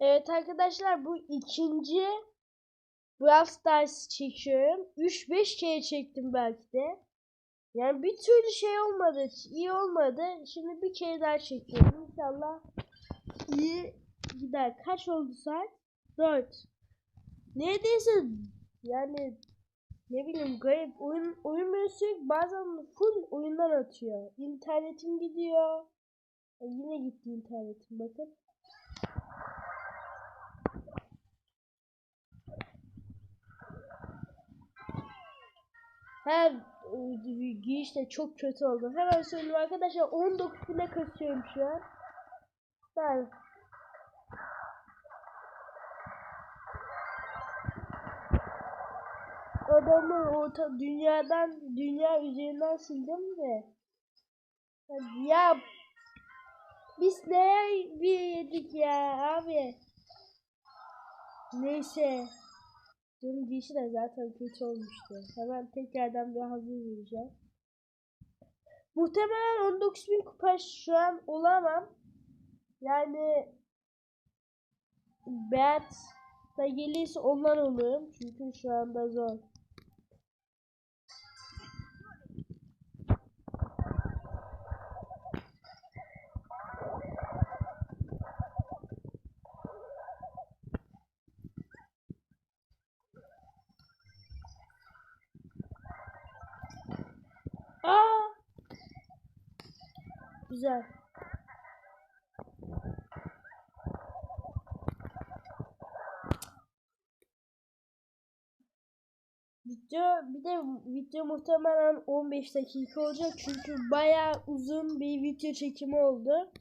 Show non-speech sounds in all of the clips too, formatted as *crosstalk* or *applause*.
Evet arkadaşlar bu ikinci Brawl Stars çekiyorum. 3-5 kere çektim belki de. Yani bir türlü şey olmadı. iyi olmadı. Şimdi bir kere daha çekiyorum. İnşallah iyi gider. Kaç oldu saat? 4. Neredeyse yani ne bileyim garip oyun oyun böyle bazen full oyundan atıyor. İnternetim gidiyor. E, yine gitti internetim bakın. Her giriş çok kötü oldu. Hemen söyleyeyim arkadaşlar 19 bile kasıyorum şu an. Ben adamı orta dünyadan dünya üzerinden sildim de ya biz ne bir yedik ya abi neyse Girişi de zaten kötü olmuştu. Hemen tekrardan bir hazır vereceğim. Muhtemelen 19.000 kupa şu an olamam. Yani Bat da gelirse ondan olurum. Çünkü şu anda zor. Aa! Güzel. Video bir de video muhtemelen 15 dakika olacak çünkü bayağı uzun bir video çekimi oldu.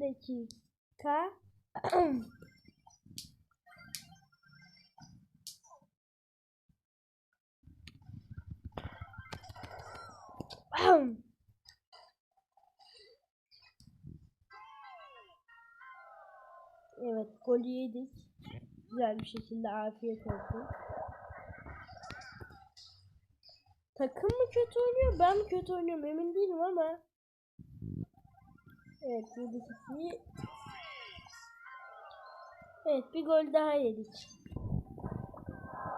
Dakika. *clears throat* Evet golü yedik. Güzel bir şekilde afiyet olsun. Takım mı kötü oynuyor ben mi kötü oynuyorum emin değilim ama. Evet yedik iki. Evet bir gol daha yedik.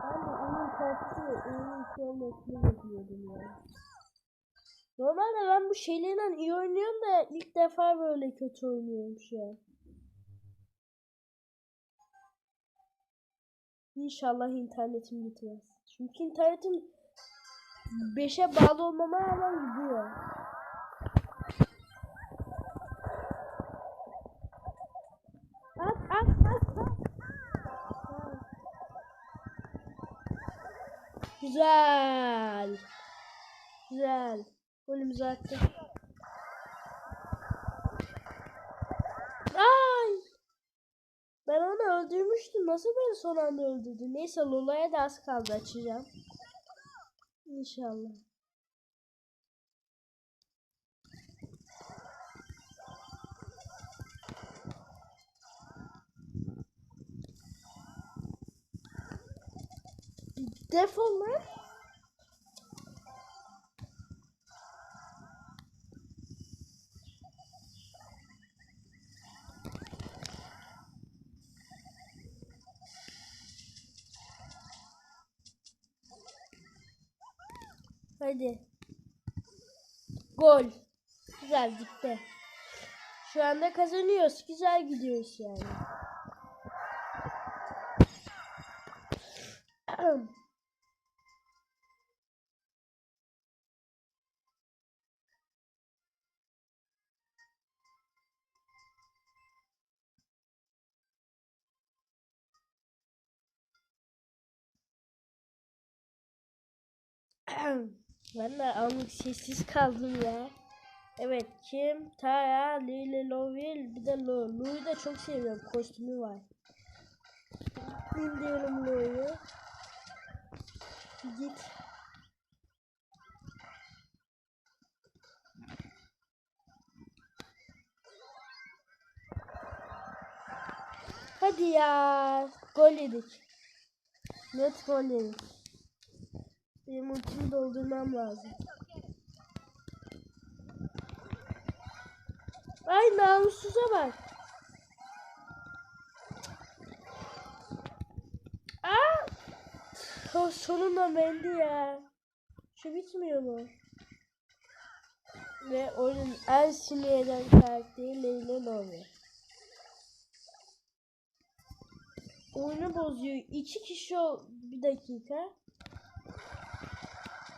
Ben de onun ve onun olmasını bekliyordum ya. Normalde ben bu şeylerden iyi oynuyorum da ilk defa böyle kötü oynuyorum şu an. İnşallah internetim gitmez. Çünkü internetim 5'e bağlı olmama rağmen gidiyor. At at at at. Güzel. Güzel. Golümüzü attık. Nasıl beni son anda öldürdü? Neyse Lola'ya da az kaldı açacağım. İnşallah. Defol lan. Hadi. Gol. Güzel gitti. Şu anda kazanıyoruz. Güzel gidiyoruz yani. *clears throat* ben de anlık sessiz kaldım ya. Evet kim? Taya, Lili, Lovil, bir de Lu. Lu'yu da çok seviyorum. Kostümü var. Bildiyorum Lu'yu. Git. Hadi ya. Gol yedik. Net gol yedik. Benim ultimi doldurmam lazım. Ay namussuza bak. Aa! Oh, sonunda mendi ya. Şu bitmiyor mu? Ve oyunun en sinir eden karakteri Leyla Novi. Oyunu bozuyor. İki kişi ol... Bir dakika.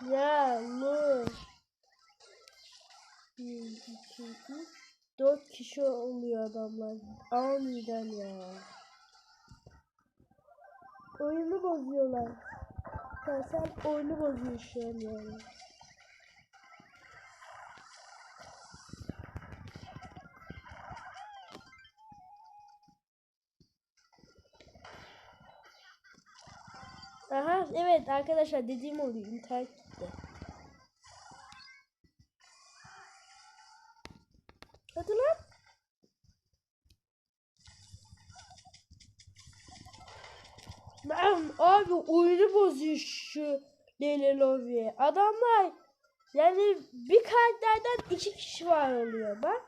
Ya Nur. Bir, iki, üç, dört kişi oluyor adamlar. Aniden ya. Oyunu bozuyorlar. Sen oyunu bozuyor şu an yani. Aha evet arkadaşlar dediğim oluyor internet gitti. Hadi lan. Lan abi oyunu bozuyor şu Leyla. Adamlar yani bir karakterden iki kişi var oluyor bak.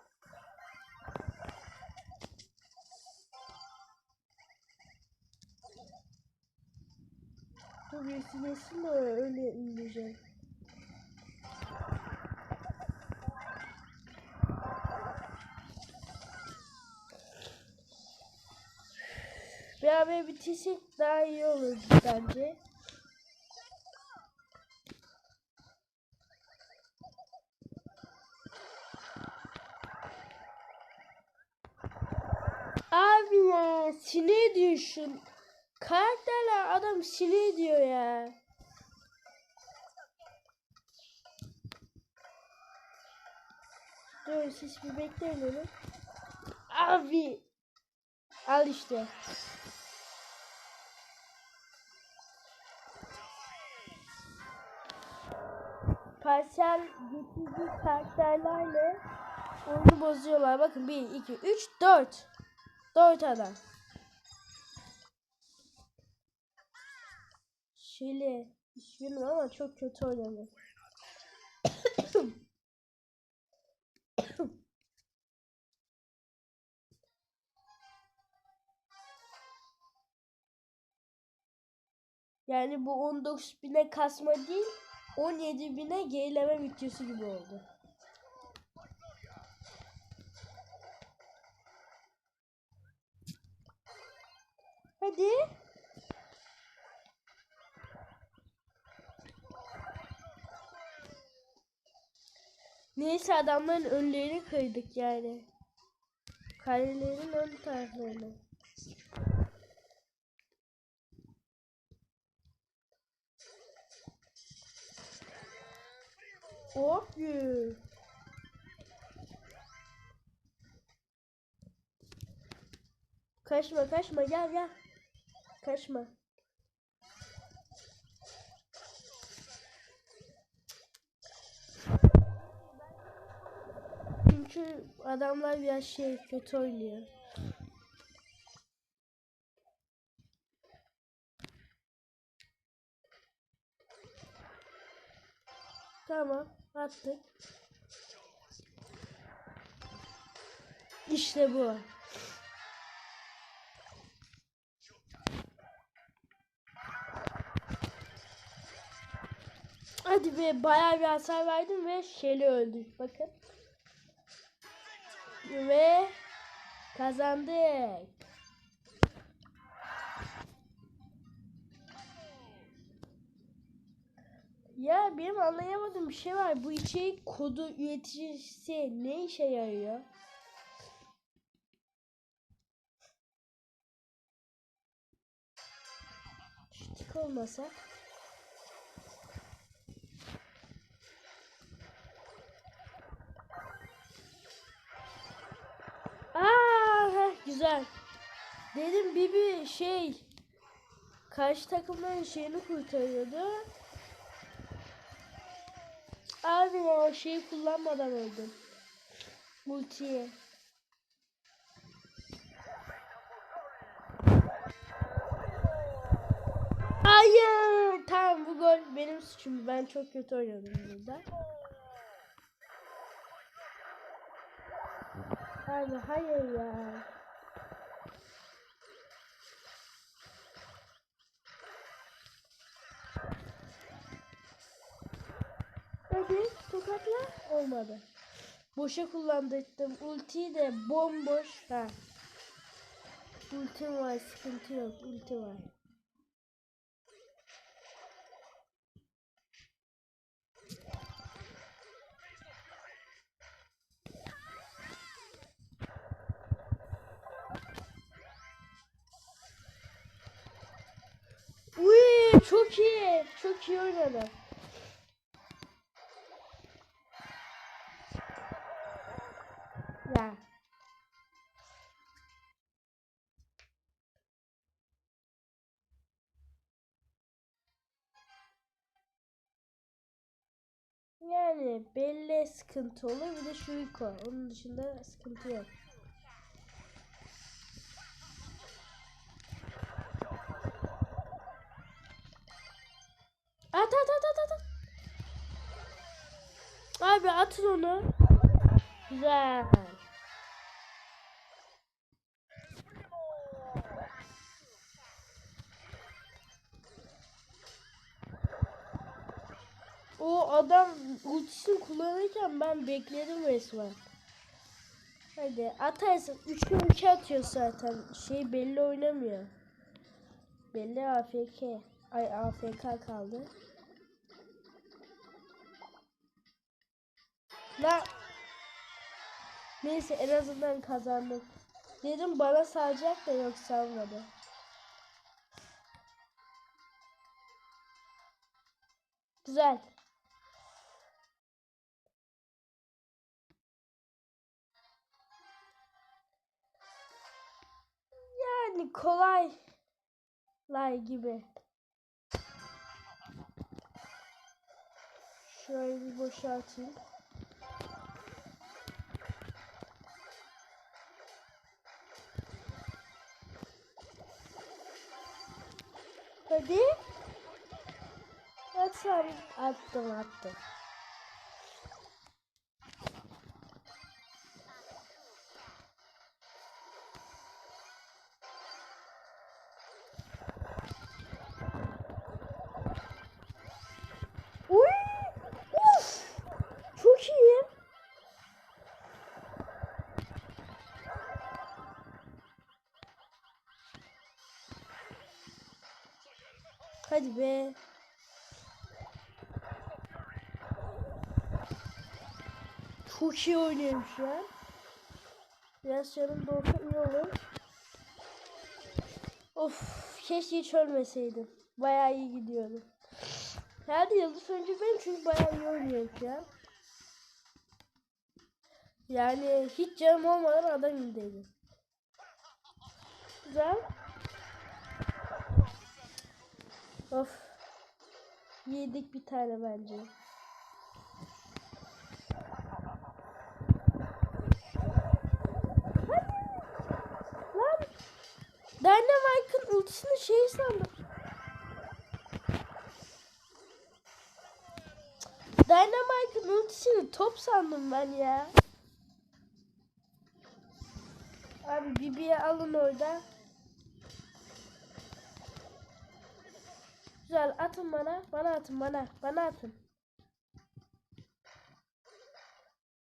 Dur geçsin de öyle indireceğim. Beraber bitirsek daha iyi olur bence. Abi ya sinir ediyor şu karakterler adam sinir ediyor ya. Dur siz bir bekleyin onu. Abi. Al işte. Parsel getirdiği karakterlerle oyunu bozuyorlar. Bakın 1, 2, 3, 4. 4 adam. Şili. Üzgünüm ama çok kötü oynadı. Yani bu 19 bine kasma değil 17 bine gerileme videosu gibi oldu. Hadi. Neyse adamların önlerini kırdık yani. Kalelerin ön taraflarını. Hop yürü. Kaçma kaçma gel gel. Kaçma. Çünkü adamlar biraz şey kötü oynuyor. Tamam attık. İşte bu. Hadi be bayağı bir hasar verdim ve Shelly öldü. Bakın. Ve kazandık. Ya benim anlayamadığım bir şey var. Bu içerik kodu üreticisi ne işe yarıyor? Tik olmasa. Aa, heh, güzel. Dedim Bibi şey karşı takımların şeyini kurtarıyordu. Abi o şeyi kullanmadan öldüm. Multiye. Hayır. Tamam bu gol benim suçum. Ben çok kötü oynadım burada. Abi hayır ya. Abi tokatla olmadı. Boşa kullandırdım. Ultiyi de bomboş. Ha. Ultim var sıkıntı yok. Ulti var. Uy çok iyi. Çok iyi oynadı. Ya. Yani belli sıkıntı olur bir de şu ilk o. Onun dışında sıkıntı yok. At at at at. at. Abi atın onu. Güzel. O adam ultisini kullanırken ben bekledim resmen. Hadi atarsın. 3 2 atıyor zaten. Şey belli oynamıyor. Belli AFK. Ay AFK kaldı. La. Neyse en azından kazandık. Dedim bana salacak da yok salmadı. Güzel. Yani kolay. Lay gibi. Şöyle bir boşaltayım. Hadi. Atsam. Attım attım. Hadi be. Çok iyi oynuyorum şu an. Biraz yanımda olsa iyi olur. Of keşke hiç ölmeseydim. Bayağı iyi gidiyordum. Herhalde yıldız önce ben çünkü bayağı iyi oynuyorum an. Yani hiç canım olmadan adam indeydim. Güzel. Of. Yedik bir tane bence. Lan. Dynamite'ın ultisini şey sandım. Dynamite'ın ultisini top sandım ben ya. Abi Bibi'ye alın orada. Güzel atın bana. Bana atın bana. Bana atın.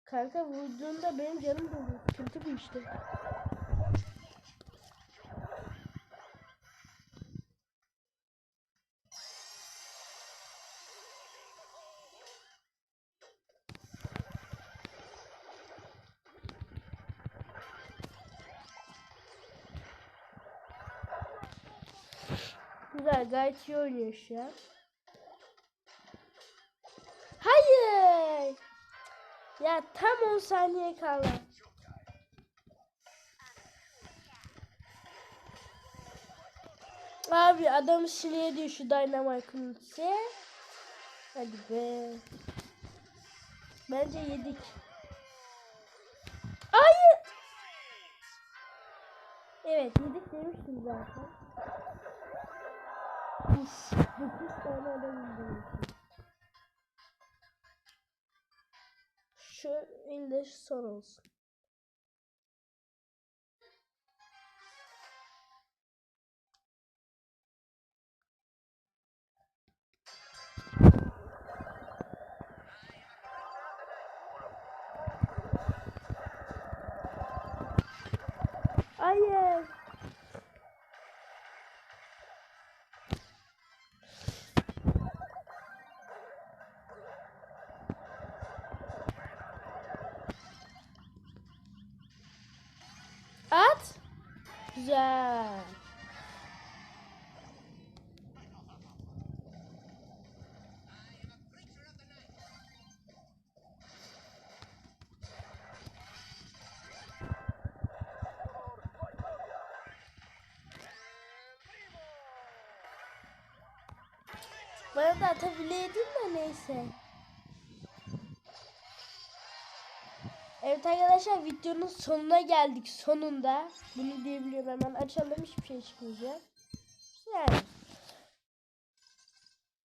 Kanka vurduğunda benim canım dolu. Kötü bir işte. Güzel gayet iyi oynuyor şu an. Hayır. Ya tam 10 saniye kaldı. Abi adam sinirli diyor şu Dynamite ultisi. Hadi be. Bence yedik. Hayır. Evet yedik demiştim zaten. Uf, 9 tane. Şu elde son olsun. Güzel. Bana da atabileydin de neyse. Evet arkadaşlar videonun sonuna geldik sonunda. Bunu diyebiliyorum hemen açalım hiçbir şey çıkmayacak. Yani.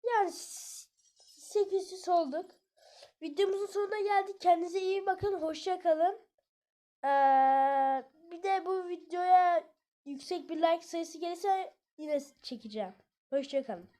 Yani 800 olduk. Videomuzun sonuna geldik. Kendinize iyi bakın. Hoşça kalın. Ee, bir de bu videoya yüksek bir like sayısı gelirse yine çekeceğim. Hoşça kalın.